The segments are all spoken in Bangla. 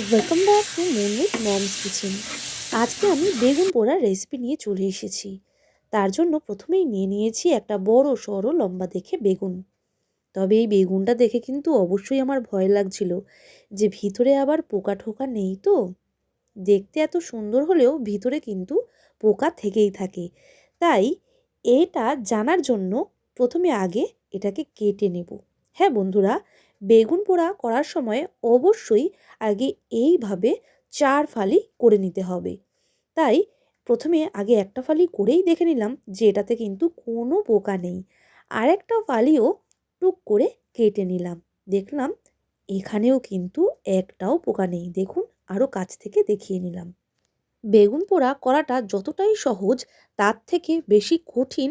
Welcome back to Moon with mom's kitchen আজকে আমি বেগুন পোড়ার রেসিপি নিয়ে চলে এসেছি। তার জন্য প্রথমেই নিয়ে নিয়েছি একটা বড় সড়ো লম্বা দেখে বেগুন। তবে এই বেগুনটা দেখে কিন্তু অবশ্যই আমার ভয় লাগছিল যে ভিতরে আবার পোকা ঠোকা নেই তো। দেখতে এত সুন্দর হলেও ভিতরে কিন্তু পোকা থেকেই থাকে। তাই এটা জানার জন্য প্রথমে আগে এটাকে কেটে নেব। হ্যাঁ বন্ধুরা বেগুন পোড়া করার সময় অবশ্যই আগে এইভাবে চার ফালি করে নিতে হবে। তাই প্রথমে আগে একটা ফালি করেই দেখে নিলাম যে এটাতে কিন্তু কোনো পোকা নেই। আর একটা ফালিও টুক করে কেটে নিলাম। দেখলাম এখানেও কিন্তু একটাও পোকা নেই। দেখুন আরও কাছ থেকে দেখিয়ে নিলাম। বেগুন পোড়া করাটা যতটাই সহজ, তার থেকে বেশি কঠিন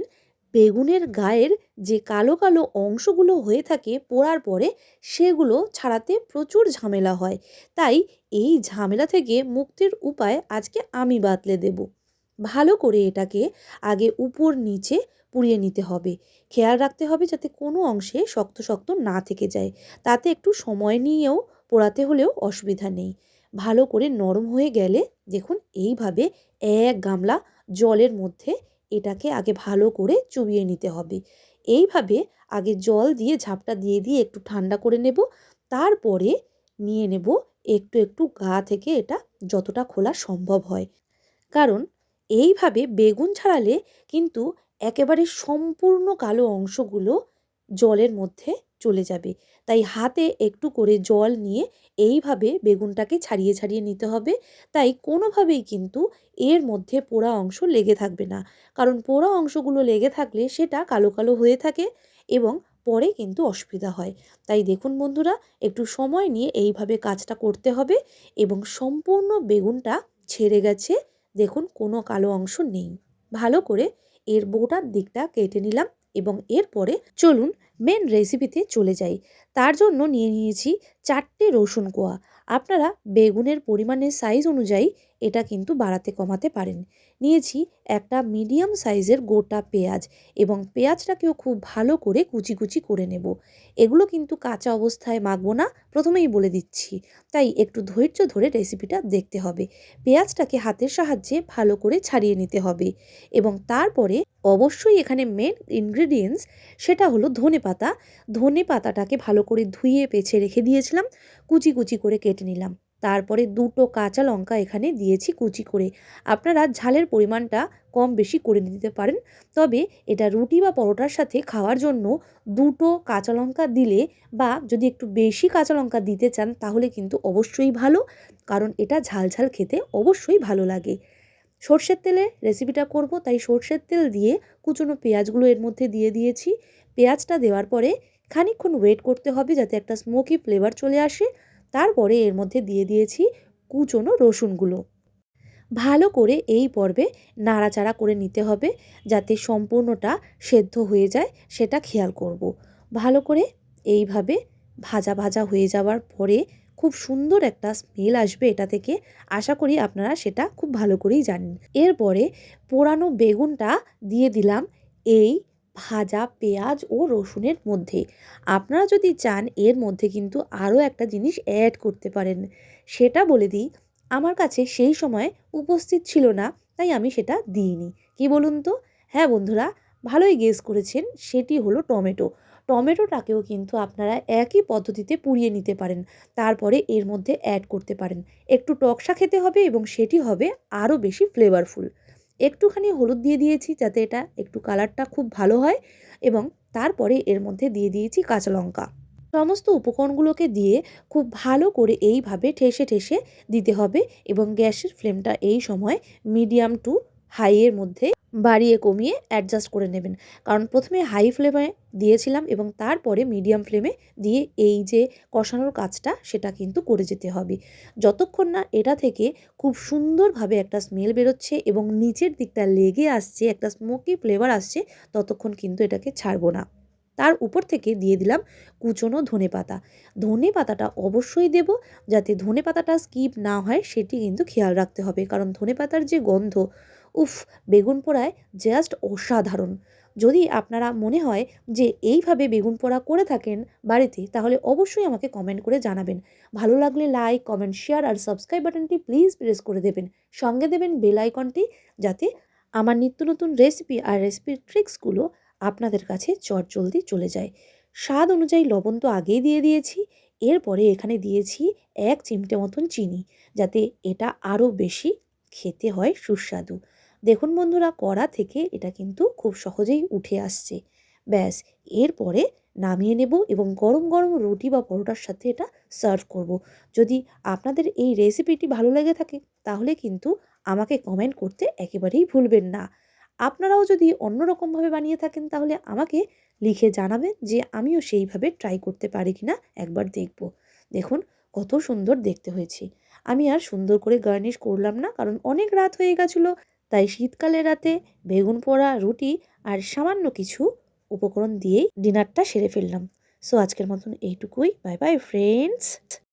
বেগুনের গায়ের যে কালো কালো অংশগুলো হয়ে থাকে পোড়ার পরে সেগুলো ছাড়াতে প্রচুর ঝামেলা হয়। তাই এই ঝামেলা থেকে মুক্তির উপায় আজকে আমি বাতলে দেব। ভালো করে এটাকে আগে উপর নিচে পুড়িয়ে নিতে হবে। খেয়াল রাখতে হবে যাতে কোনো অংশে শক্ত শক্ত না থেকে যায়। তাতে একটু সময় নিয়েও পোড়াতে হলেও অসুবিধা নেই। ভালো করে নরম হয়ে গেলে দেখুন এইভাবে এক গামলা জলের মধ্যে এটাকে আগে ভালো করে চুবিয়ে নিতে হবে। এইভাবে আগে জল দিয়ে ঝাপটা দিয়ে দিয়ে একটু ঠান্ডা করে নেব। তারপরে নিয়ে নেব একটু একটু গা থেকে এটা যতটা খোলা সম্ভব হয়। কারণ এইভাবে বেগুন ছাড়ালে কিন্তু একেবারে সম্পূর্ণ কালো অংশগুলো জলের মধ্যে চলে যাবে। তাই হাতে একটু করে জল নিয়ে এইভাবে বেগুনটাকে ছাড়িয়ে ছাড়িয়ে নিতে হবে। তাই কোনোভাবেই কিন্তু এর মধ্যে পোড়া অংশ লেগে থাকবে না। কারণ পোড়া অংশগুলো লেগে থাকলে সেটা কালো কালো হয়ে থাকে এবং পরে কিন্তু অসুবিধা হয়। তাই দেখুন বন্ধুরা, একটু সময় নিয়ে এইভাবে কাজটা করতে হবে এবং সম্পূর্ণ বেগুনটা ছেড়ে গেছে। দেখুন কোনো কালো অংশ নেই। ভালো করে এর বোটার দিকটা কেটে নিলাম। এবং এরপরে চলুন মেন রেসিপিতে চলে যাই। তার জন্য নিয়ে নিয়েছি চারটে রসুন কোয়া। আপনারা বেগুনের পরিমাণের সাইজ অনুযায়ী এটা কিন্তু বাড়াতে কমাতে পারেন। নিয়েছি একটা মিডিয়াম সাইজের গোটা পেঁয়াজ এবং পেঁয়াজটাকেও খুব ভালো করে কুচি কুচি করে নেব। এগুলো কিন্তু কাঁচা অবস্থায় মাখবো না, প্রথমেই বলে দিচ্ছি। তাই একটু ধৈর্য ধরে রেসিপিটা দেখতে হবে। পেঁয়াজটাকে হাতের সাহায্যে ভালো করে ছাড়িয়ে নিতে হবে এবং তারপরে অবশ্যই এখানে মেন ইনগ্রেডিয়েন্টস সেটা হলো ধনে পাতা। ধনে পাতাটাকে ভালো করে ধুয়ে পেছে রেখে দিয়েছিলাম, কুচি কুচি করে কেটে নিলাম। তারপরে দুটো কাঁচা লঙ্কা এখানে দিয়েছি কুচি করে। আপনারা ঝালের পরিমাণটা কম বেশি করে দিতে পারেন। তবে এটা রুটি বা পরোটার সাথে খাওয়ার জন্য দুটো কাঁচা লঙ্কা দিলে বা যদি একটু বেশি কাঁচা লঙ্কা দিতে চান তাহলে কিন্তু অবশ্যই ভালো, কারণ এটা ঝাল ঝাল খেতে অবশ্যই ভালো লাগে। সর্ষের তেলে রেসিপিটা করব, তাই সর্ষের তেল দিয়ে কুচনো পেঁয়াজগুলো এর মধ্যে দিয়ে দিয়েছি। পেঁয়াজটা দেওয়ার পরে খানিকক্ষণ ওয়েট করতে হবে যাতে একটা স্মোকি ফ্লেভার চলে আসে। তারপরে এর মধ্যে দিয়ে দিয়েছি কুচনো রসুনগুলো। ভালো করে এই পর্বে নাড়াচাড়া করে নিতে হবে যাতে সম্পূর্ণটা সেদ্ধ হয়ে যায়, সেটা খেয়াল করব। ভালো করে এইভাবে ভাজা ভাজা হয়ে যাওয়ার পরে খুব সুন্দর একটা স্মেল আসবে এটা থেকে। আশা করি আপনারা সেটা খুব ভালো করেই জানেন। এরপরে পোড়ানো বেগুনটা দিয়ে দিলাম এই ভাজা পেঁয়াজ ও রসুনের মধ্যে। আপনারা যদি চান, এর মধ্যে কিন্তু আরও একটা জিনিস অ্যাড করতে পারেন। সেটা বলে দিই, আমার কাছে সেই সময় উপস্থিত ছিল না, তাই আমি সেটা দিইনি। কি বলুন তো? হ্যাঁ বন্ধুরা, ভালোই গেস করেছেন, সেটি হলো টমেটো। টমেটোটাকেও কিন্তু আপনারা একই পদ্ধতিতে পুড়িয়ে নিতে পারেন, তারপরে এর মধ্যে অ্যাড করতে পারেন। একটু টকসা খেতে হবে এবং সেটি হবে আরও বেশি ফ্লেভারফুল একটুখানি হলুদ দিয়ে দিয়েছি যাতে এটা একটু কালারটা খুব ভালো হয় এবং তারপরে এর মধ্যে দিয়ে দিয়েছি কাঁচা লঙ্কা। সমস্ত উপকরণগুলোকে দিয়ে খুব ভালো করে এইভাবে ঠেসে ঠেসে দিতে হবে এবং গ্যাসের ফ্লেমটা এই সময় মিডিয়াম টু হাইয়ের মধ্যে বাড়িয়ে কমিয়ে অ্যাডজাস্ট করে নেবেন। কারণ প্রথমে হাই ফ্লেমে দিয়েছিলাম এবং তারপরে মিডিয়াম ফ্লেমে দিয়ে এই যে কষানোর কাজটা সেটা কিন্তু করে যেতে হবে। যতক্ষণ না এটা থেকে খুব সুন্দরভাবে একটা স্মেল বেরোচ্ছে এবং নিচের দিকটা লেগে আসছে, একটা স্মোকি ফ্লেভার আসছে, ততক্ষণ কিন্তু এটাকে ছাড়বো না। তার উপর থেকে দিয়ে দিলাম কুচনো ধনে পাতা। ধনে পাতাটা অবশ্যই দেব, যাতে ধনে পাতাটা স্কিপ না হয় সেটি কিন্তু খেয়াল রাখতে হবে। কারণ ধনে পাতার যে গন্ধ উফ, বেগুন পোড়ায় জাস্ট অসাধারণ। যদি আপনারা মনে হয় যে এইভাবে বেগুন পোড়া করে থাকেন বাড়িতে, তাহলে অবশ্যই আমাকে কমেন্ট করে জানাবেন। ভালো লাগলে লাইক কমেন্ট শেয়ার আর সাবস্ক্রাইব বাটনটি প্লিজ প্রেস করে দেবেন। সঙ্গে দেবেন বেল আইকনটি যাতে আমার নিত্য নতুন রেসিপি আর রেসিপির ট্রিক্সগুলো আপনাদের কাছে চটজলদি চলে যায়। স্বাদ অনুযায়ী লবণ তো আগেই দিয়ে দিয়েছি, এরপরে এখানে দিয়েছি এক চিমটে মতন চিনি, যাতে এটা আরও বেশি খেতে হয় সুস্বাদু। দেখুন বন্ধুরা, কড়া থেকে এটা কিন্তু খুব সহজেই উঠে আসছে। ব্যাস, এরপরে নামিয়ে নেব এবং গরম গরম রুটি বা পরোটার সাথে এটা সার্ভ করব। যদি আপনাদের এই রেসিপিটি ভালো লেগে থাকে, তাহলে কিন্তু আমাকে কমেন্ট করতে একেবারেই ভুলবেন না। আপনারাও যদি অন্য রকমভাবে বানিয়ে থাকেন, তাহলে আমাকে লিখে জানাবেন যে আমিও সেইভাবে ট্রাই করতে পারি কি না একবার দেখব। দেখুন, কত সুন্দর দেখতে হয়েছে। আমি আর সুন্দর করে গার্নিশ করলাম না, কারণ অনেক রাত হয়ে গেছিল। তাই শীতকালে রাতে বেগুন পোড়া, রুটি আর সামান্য কিছু উপকরণ দিয়েই ডিনারটা সেরে ফেললাম। সো আজকের মতন এইটুকুই। Bye bye friends